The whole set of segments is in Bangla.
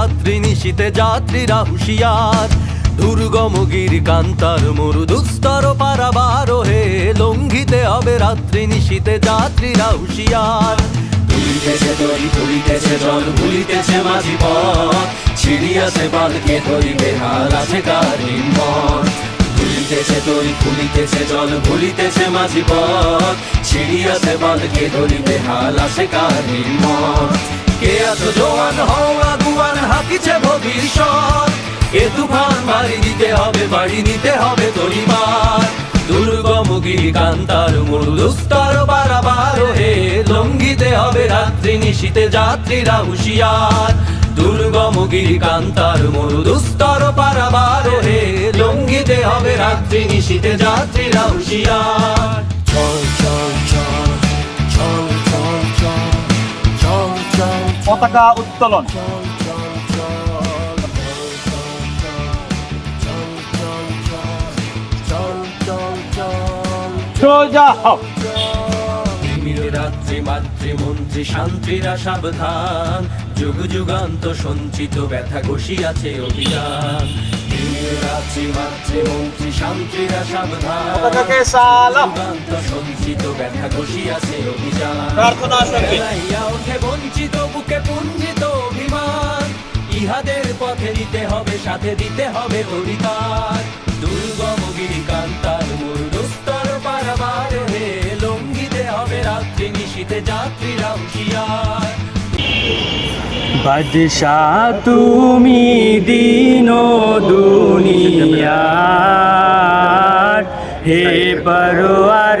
রাত্রি নিশীতে যাত্রীরা হুঁশিয়ার। দুর্গম গির কান্তার মরু দুস্তর পারাবার হে লঙ্ঘিতে হবে রাত্রি নিশীতে যাত্রীরা হুঁশিয়ার। তুলিতেছে তরি তুলিতেছে জল ভুলিতেছে মাঝি পথ। ছিড়িয়াছে বালকে ধরিবে হাল, আছে কার নির্মল খুলিতেছে তরি খুলিতেছে জল ভুলিতেছে মাঝি পথ। ছিড়িয়াছে বালকে ধরিবে হাল, আছে কার নির্মল কে আছো জোয়ান? হও আগুয়ান হাকিছে ভবিষ্যৎ। এ তুফান মারি দিতে হবে, বাড়ি নিতে হবে তরিবার দুর্গম গিরি কান্তার মরু দুস্তর বারাবার হে লঙ্ঘিতে হবে রাত্রি নিশীতে যাত্রীরা হুঁশিয়ার। দুর্গম গিরি কান্তার মরু দুস্তর পারাবার হে লঙ্ঘিতে হবে রাত্রি নিশীতে যাত্রীরা হুঁশিয়ার। পতাকা উত্তোলন। সোজা হও। তিমির রাত্রি মাতৃমন্ত্রী শান্তিরা সাবধান। যুগ যুগান্ত সঞ্চিত ব্যথা ঘষিয়াছে অভিযান। রাত্রি মাতৃমন্ত্রী শান্তিরা সাবধান। সঞ্চিত ব্যথা ঘষিয়াছে অভিযান। প্রার্থনা ওঠে বঞ্চিত ইহাদের পথে দিতে হবে, সাথে দিতে হবে অধিকার দুর্গম গিরি কান্তার মূর্ধস্তর পারাবার হে, লঙ্ঘিতে হবে রাত্রি নিশীতে যাত্রীরা হুঁশিয়ার বাদশাহ তুমি দিন দুনিয়ার, হে পরোয়ার।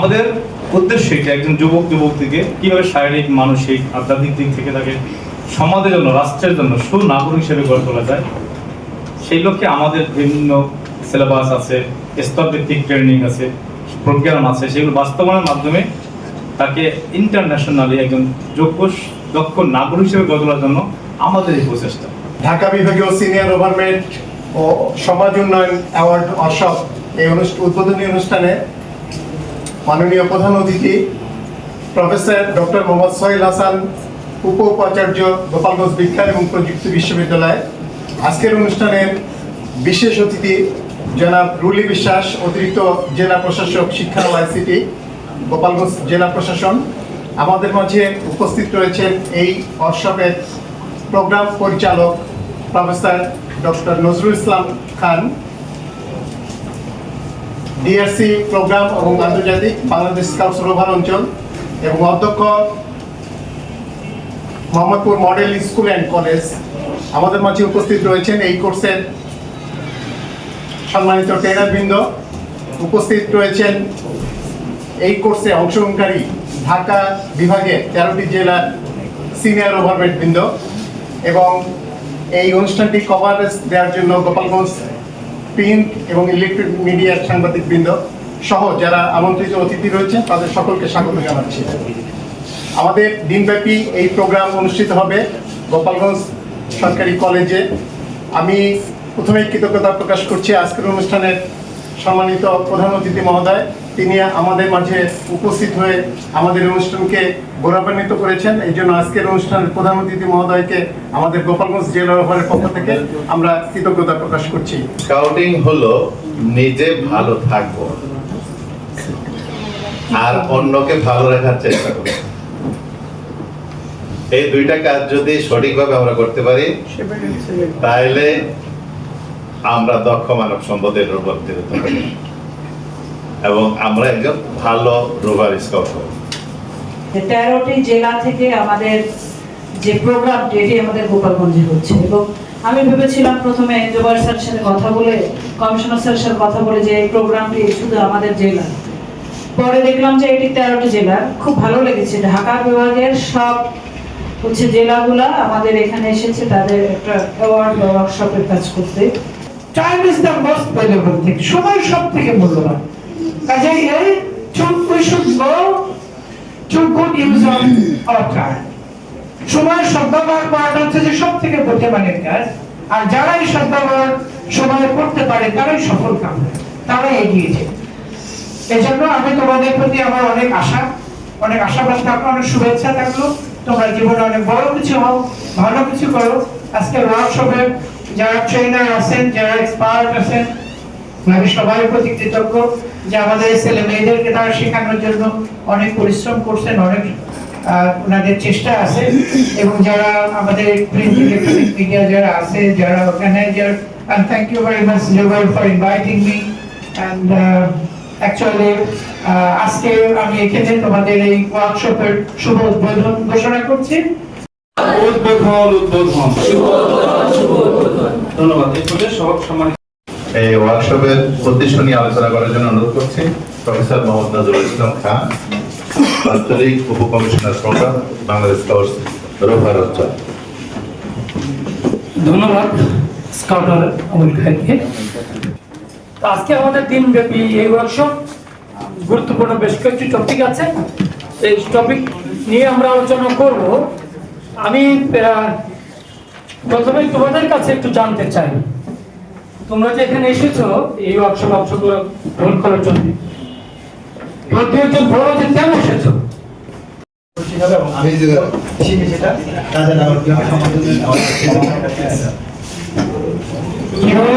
আমাদের উদ্দেশ্য এটা একজন যুবক, যুবতীকে কীভাবে শারীরিক, মানসিক, আধ্যাত্মিক দিক থেকে তাকে সমাজের জন্য, রাষ্ট্রের জন্য সুনাগরিক হিসেবে গড়ে তোলা যায়? সেই লক্ষ্যে আমাদের বিভিন্ন সিলেবাস আছে স্তর ভিত্তিক ট্রেনিং আছে প্রোগ্রাম আছে, সেগুলো বাস্তবায়নের মাধ্যমে তাকে ইন্টারন্যাশনালি একজন যোগ্য, দক্ষ নাগরিক হিসেবে গড়ে তোলার জন্য আমাদের এই প্রচেষ্টা। ঢাকা বিভাগীয় সিনিয়র গভর্নমেন্ট ও সমাজ উন্নয়ন অ্যাওয়ার্ড অশোক এই অনুষ্ঠান, উদ্বোধনী অনুষ্ঠানে মাননীয় প্রধান অতিথি, প্রফেসর ডক্টর মোহাম্মদ সোহেল হাসান উপ উপাচার্য গোপালগঞ্জ বিজ্ঞান এবং প্রযুক্তি বিশ্ববিদ্যালয়। আজকের অনুষ্ঠানের বিশেষ অতিথি জনাব রুলি বিশ্বাস, অতিরিক্ত জেলা প্রশাসক শিক্ষা ও আইসিটি, গোপালগঞ্জ জেলা প্রশাসন। আমাদের মাঝে উপস্থিত রয়েছেন এই ওয়ার্কশপের প্রোগ্রাম পরিচালক professor doctor Nazrul Islam Khan. DRC programme এবং আন্তর্জাতিক বাংলাদেশ স্কাউটস রোভার অঞ্চল এবং অধ্যক্ষ Mohammadpur model school and college আমাদের মাঝে উপস্থিত রয়েছেন। এই কোর্সের সম্মানিত ট্রেনারবৃন্দ উপস্থিত রয়েছেন। এই কোর্সে অংশগ্রহণকারী ঢাকা বিভাগে তেরোটি জেলার সিনিয়র ওভারমেট বৃন্দ এবং এই অনুষ্ঠানটি কভারেজ দেওয়ার জন্য গোপালগঞ্জ প্রিন্ট এবং ইলেকট্রিক মিডিয়ার সাংবাদিকবৃন্দ সহ যারা আমন্ত্রিত অতিথি রয়েছেন, তাদের সকলকে স্বাগত জানাচ্ছি। আমাদের দিনব্যাপী এই প্রোগ্রাম অনুষ্ঠিত হবে গোপালগঞ্জ সরকারি কলেজে। আমি প্রথমেই কৃতজ্ঞতা প্রকাশ করছি আজকের অনুষ্ঠানের সম্মানিত প্রধান অতিথি মহোদয় তিনি আমাদের মাঝে উপস্থিত হয়ে আমাদের অনুষ্ঠানকে গৌরবান্বিত করেছেন। এই জন্য আজকের অনুষ্ঠানের প্রধান অতিথি মহোদয়কে আমাদের গোপালগঞ্জ জেলা ওভারের পক্ষ থেকে আমরা কৃতজ্ঞতা প্রকাশ করছি। স্কাউটিং হলো নিজে ভালো থাকব আর অন্যকে ভালো রাখার চেষ্টা করব। এই দুইটা কাজ যদি সঠিকভাবে আমরা করতে পারি তাহলে আমরা দক্ষ মানব সম্পদের রূপান্তরিত হতে পারি এবং আমরা একজন ভালো রোভার স্কাউট হব। তেরোটি জেলা থেকে আমাদের যে প্রোগ্রামটি এটি আমাদের গোপালগঞ্জে হচ্ছে। এবং আমি ভেবেছিলাম প্রথমে জোবার স্যারের সাথে কথা বলে কমিশনার স্যারের সাথে কথা বলে যে এই প্রোগ্রামটি শুধু আমাদের জেলা। পরে দেখলাম যে এটি তেরোটি জেলা। খুব ভালো লেগেছে। ঢাকা বিভাগের সব হচ্ছে জেলাগুলা আমাদের এখানে এসেছে তাদের একটা অ্যাওয়ার্ড বা ওয়ার্কশপের কাজ করতে। Time is the most valuable thing সময় সব থেকে মূল্যবান। কাজেই এই we should go to good use of time সময়ের সদ্ব্যবহার করাটা হচ্ছে যে সব থেকে বুদ্ধিমানের কাজ আর যারা এই সময় করতে পারে তারাই সফল কাম তারাই এগিয়েছে এজন্য আমি তোমাদের প্রতি আমার অনেক আশা অনেক আশাবাদ থাকল অনেক শুভেচ্ছা থাকল তোমরা জীবনে অনেক বড় কিছু হও ভালো কিছু করো আজকে ওয়ার্কশপে যারা ট্রেনার আছেন যারা এক্সপার্ট আছেন আমি সবাই প্রতি কৃতজ্ঞ যে আমাদের ছেলে মেয়েদেরকে তারা শেখানোর জন্য অনেক পরিশ্রম করছেন অনেক ওনাদের চেষ্টা আছে। এবং যারা আমাদের প্রিন্ট ইলেকট্রনিক মিডিয়া যারা আছে যারা organiser and thank you very much Joel for inviting me. And uh, actually uh, আজকে আমি এখানে তোমাদের এই ওয়ার্কশপের শুভ উদ্বোধন ঘোষণা করছি। উদ্বোধন উদ্বোধন। ধন্যবাদ। এই পর্যায়ে সব সম্মানিত এই ওয়ার্কশপের উদ্দেশ্য নিয়ে আলোচনা করার জন্য অনুরোধ করছি। প্রফেসর মোহাম্মদ নজরুল ইসলাম খান, আঞ্চলিক উপকমিশনার প্রোগ্রাম বাংলাদেশ স্কাউটস রোভার অঞ্চল। ধন্যবাদ স্কাউটার অমল খাইকে আজকে আমাদের দিনব্যাপী এই ওয়ার্কশপ গুরুত্বপূর্ণ বেশ কয়েকটি টপিক আছে। এই টপিক নিয়ে আমরা আলোচনা করব। আমি প্রথমে তোমাদের কাছে একটু জানতে চাই। তোমরা যে এখানে এসেছ, এই ওয়ার্কশপ অংশগ্রহণ করার জন্য। কীভাবে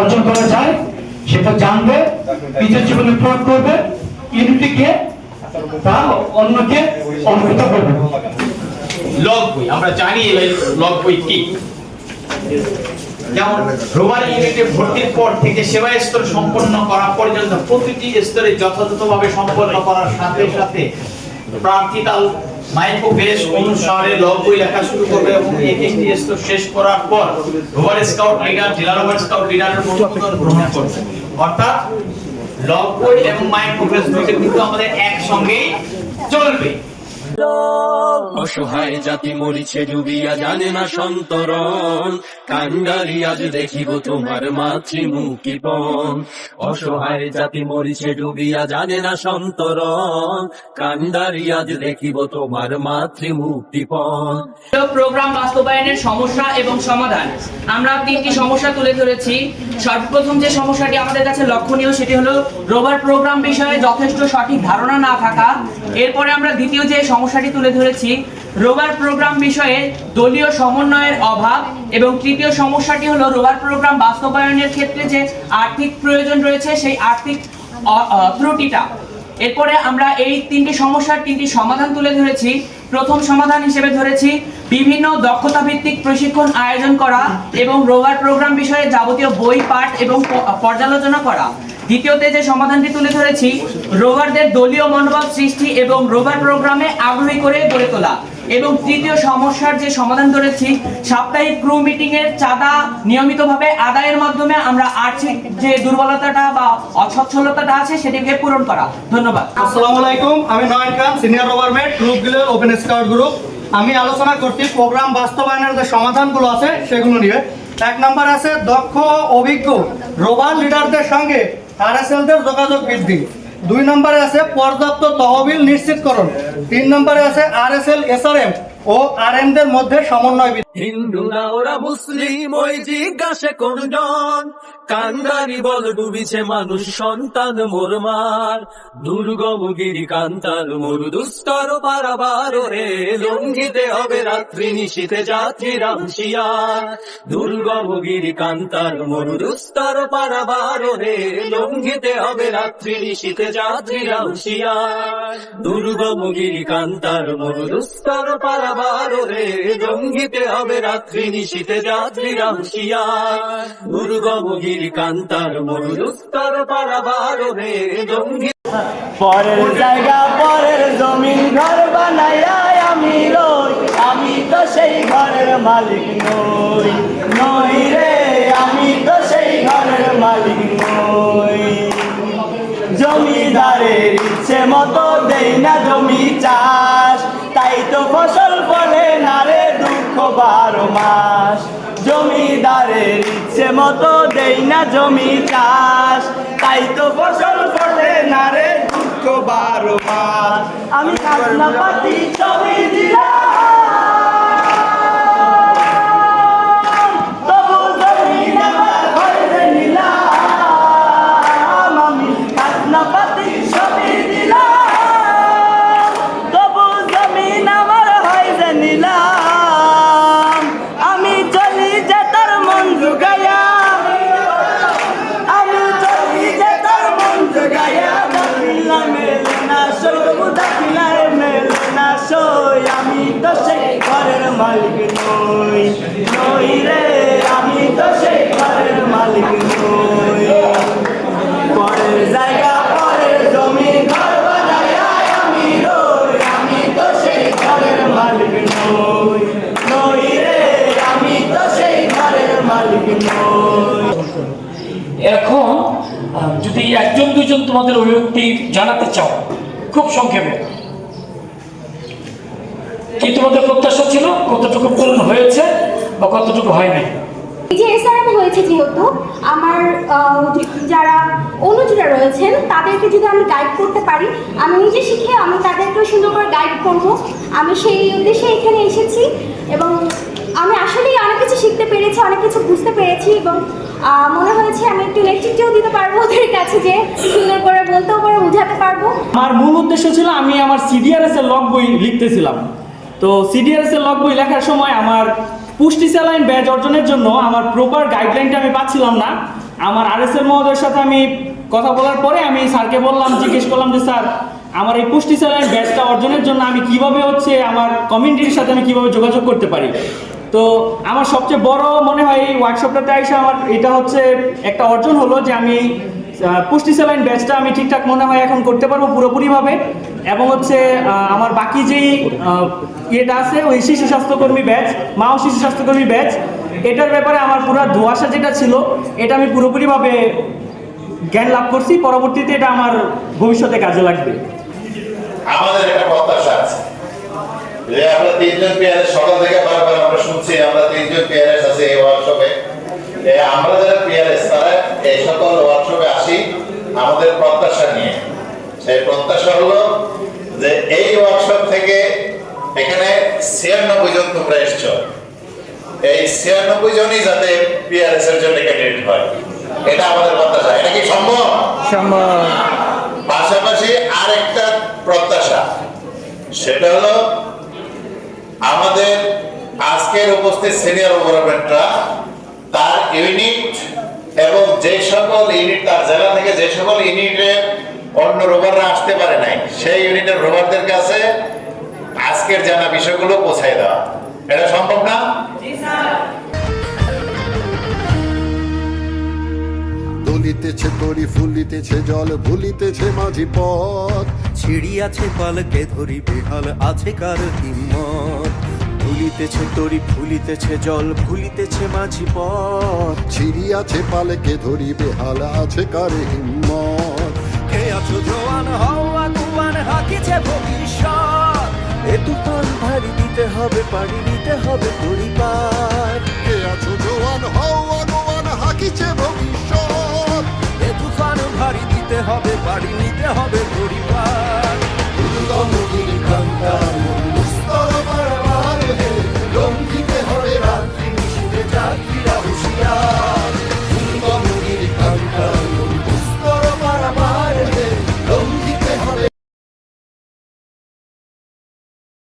অর্জন করা যায়, সেটা জানবে, নিজের জীবনে প্রয়োগ করবে, ইউনিটিকে তা অন্যকে করবে। লগ বই, আমরা জানি লগ বই কি? যেমন রোভার ইউনিটে ভর্তির পর থেকে সেবা স্তর সম্পন্ন করা পর্যন্ত প্রতিটি স্তরে যথাযথভাবে সম্পন্ন করার সাথে সাথে প্রার্থী তার মাইক্রো বেস অনুসারে লগ বই লেখা শুরু করবে এবং এক একটি স্তর শেষ করার পর রোভার স্কাউট লিডার, জেলা রোভার স্কাউট লিডারের অনুমোদন গ্রহণ করবে। অর্থাৎ লগ বই এবং মাইক্রো বেস দুইটা কিন্তু আমাদের একসঙ্গেই চলবে। অসহায় জাতি মরিছে ডুবিয়া জানে না সন্তরণ। কান্ডারি আজ দেখিব তোমার মাতৃমুখীপন অসহায় জাতি মরিছে ডুবিয়া জানে না সন্তরণ। কান্ডারি আজ দেখিব তোমার মাতৃমুক্তিপন প্রোগ্রাম বাস্তবায়নের সমস্যা এবং সমাধান। আমরা তিনটি সমস্যা তুলে ধরেছি। সর্বপ্রথম যে সমস্যাটি আমাদের কাছে লক্ষণীয় সেটি হলো রোভার প্রোগ্রাম বিষয়ে যথেষ্ট সঠিক ধারণা না থাকা। এরপরে আমরা দ্বিতীয় যে সমস্যাটি তুলে ধরেছি। রোভার প্রোগ্রাম বিষয়ে দলীয় সমন্বয়ের অভাব এবং তৃতীয় সমস্যাটি হলো রোভার প্রোগ্রাম বাস্তবায়নের ক্ষেত্রে যে আর্থিক প্রয়োজন রয়েছে, সেই আর্থিক ত্রুটিটা। এরপরে আমরা এই তিনটি সমস্যার তিনটি সমাধান তুলে ধরেছি। প্রথম সমাধান হিসেবে ধরেছি বিভিন্ন দক্ষতা ভিত্তিক প্রশিক্ষণ আয়োজন করা এবং রোভার প্রোগ্রাম বিষয়ে যাবতীয় বই পাঠ এবং পর্যালোচনা করা। দ্বিতীয়তে যে সমাধানটি তুলে ধরেছি, রোভারদের দলীয় মনোভাব সৃষ্টি এবং রোভার প্রোগ্রামে আগ্রহী করে গড়ে তোলা। এবং তৃতীয় সমস্যার যে সমাধান ধরেছি, সাপ্তাহিক ক্রু মিটিং এর চাঁদা নিয়মিতভাবে আদায়ের মাধ্যমে আমরা আর্থিক যে দুর্বলতাটা বা অসচ্ছলতাটা আছে, সেটিকে পূরণ করা। ধন্যবাদ। আসসালামু আলাইকুম, আমি নয়ন খান সিনিয়র গভর্নমেন্ট গ্রুপগুলো ওপেন স্কাউট গ্রুপ আমি আলোচনা করছি প্রোগ্রাম বাস্তবায়নের যে সমাধানগুলো আছে, সেগুলো নিয়ে। এক নম্বর আছে, দক্ষ, অভিজ্ঞ রোভার লিডারদের সঙ্গে আরএসএলদের যোগাযোগ বৃদ্ধি। দুই নম্বরে আছে পর্যাপ্ত তহবিল নিশ্চিতকরণ। তিন নম্বরে আছে আরএসএল এসআরএম ও আরএমদের মধ্যে সমন্বয় হিন্দু না ওরা মুসলিম, ওই জিজ্ঞাসা কান্দারি বল ডুবিছে মানুষ, সন্তান মোর মার। দুর্গম গিরি কান্তার মোর দুস্তর পারাবার রে লঙ্ঘিতে হবে রাত্রি নিশীতে যাত্রীরা হুঁশিয়ার দুর্গম গিরি কান্তার মোর দুস্তর পারাবার রে লঙ্ঘিতে হবে রাত্রি নিশীতে যাত্রীরা হুঁশিয়ার দুর্গম গিরি কান্তার মোর দুস্তর পারাবার রে লঙ্ঘিতে হবে রাত্রি নিশীতে যাত্রীরা হুঁশিয়ার দুর্গম গিরি কান্তার মরু পারাবার হে লঙ্ঘিত পরের জায়গা, পরের জমিন ঘর বানাইয়া আমি রই। আমি তো সেই ঘরের মালিক নই। নই রে, আমি তো সেই ঘরের মালিক নই। জমিদারের ইচ্ছে মতো দেই না জমি চাষ। তাই তো ফসল ফলে না রে দুঃখ বারো মাস। জমিদারের ইচ্ছে মতো দেই না জমি চাষ। তাই তো ফসল ফলে না রে দুঃখ বারো মাস। আমি খাজনা পাতি জমি দিলাম। দুজন তোমাদের অভিব্যক্তি জানাতে চাও। খুব সংক্ষেপে। কি তোমাদের প্রত্যাশা ছিল? কতটুকু পূরণ হয়েছে বা কতটুকু হয় নাই? যে এসআরএম হয়েছে যেহেতু, আমার যারা অনুজরা রয়েছেন, তাদেরকে যদি আমি গাইড করতে পারি, আমি নিজে শিখে আমি তাদেরকে সুন্দর করে গাইড করব। আমি সেই উদ্দেশ্যে এখানে এসেছি এবং আমি আসলেই অনেক কিছু শিখতে পেরেছি, অনেক কিছু বুঝতে পেরেছি এবং মনে হয়েছে আমি একটু নেতৃত্বও দিতে পারব ওদের কাছে যে সুন্দর করে বলতেও পারব বোঝাতে পারব। আমার মূল উদ্দেশ্য ছিল আমি আমার সিডিআরএস এর লগ বই লিখতেছিলাম। তো সিডিআরএস এর লগ বই লেখার সময় আমার পুষ্টি স্যালাইন ব্যাচ অর্জনের জন্য আমার প্রপার গাইডলাইনটা আমি পাচ্ছিলাম না। আমার আরএস এর মহোদয়ের সাথে আমি কথা বলার পরে আমি স্যারকে বললাম, জিজ্ঞেস করলাম যে, স্যার, আমার এই পুষ্টি স্যালাইন ব্যাচটা অর্জনের জন্য আমি কীভাবে হচ্ছে আমার কমিউনিটির সাথে আমি কীভাবে যোগাযোগ করতে পারি? তো আমার সবচেয়ে বড় মনে হয় এই ওয়ার্কশপটাতে এসে আমার এটা হচ্ছে একটা অর্জন হলো যে আমি পুষ্টি স্যালাইন ব্যাচটা আমি ঠিকঠাক মনে হয় এখন করতে পারব পুরোপুরিভাবে। এবং হচ্ছে আমার বাকি যেই ইয়েটা আছে, ওই শিশু স্বাস্থ্যকর্মী ব্যাচ মা ও শিশু স্বাস্থ্যকর্মী ব্যাচ এটার ব্যাপারে আমার পুরো ধোয়াশা যেটা ছিল, এটা আমি পুরোপুরিভাবে জ্ঞান লাভ করছি, পরবর্তীতে এটা আমার ভবিষ্যতে কাজে লাগবে। আমাদের একটা প্রত্যাশা আছে। যে আমরা তিনজন পিয়ারের সকাল থেকে বারবার আমরা শুনছি আমরা তিনজন পিয়ারেস আছে এই ওয়ার্কশপে আমরা যারা পিয়ারেস তারা এই সকল ওয়ার্কশপে আসি আমাদের প্রত্যাশা নিয়ে। সেই প্রত্যাশা হলো যে এই ওয়ার্কশপ থেকে এখানে ছিয়ানব্বই জন তোমরা এসছো। এই ছিয়ানব্বই জনই যাতে পিআরএস এর জন্য ক্যান্ডিডেট হয়। এটা আমাদের প্রত্যাশা। এটা কি সম্ভব? সম্ভব। পাশাপাশি আরেকটা প্রত্যাশা। সেটা হলো আমাদের আজকের উপস্থিত সিনিয়র গভর্নমেন্টরা তার ইউনিট এবং যে সকল ইউনিট তার জেলা থেকে যে সকল ইউনিটে অন্য রোভাররা আসতে পারে নাই সেই ইউনিটের রোভারদের কাছে আজকের জানা বিষয়গুলো পৌঁছায় দেওয়া। এটা সম্ভব না? দলিতেছে তরি ফুলিতেছে জল ভুলিতেছে মাঝি পথ। ছিড়িয়াছে পালকে ধরি বেহাল আছে কার হিম্মত? ভুলিতেছে তরি ফুলিতেছে জল ভুলিতেছে মাঝি পথ। ছিড়িয়াছে পালেকে ধরি বেহাল আছে কারে হিম্মত। কে আছো জোয়ান হাকিছে ভবিষ্যৎ। এ তুফান ভারী দিতে হবে পাড়ি দিতে হবে তরি পার কে আছো জোয়ান হও আনোয়ান হাকিছে ভবিষ্যৎ। এ তুফান ভারী দিতে হবে পাড়ি নিতে হবে তরি পার দুর্গম গিরিখান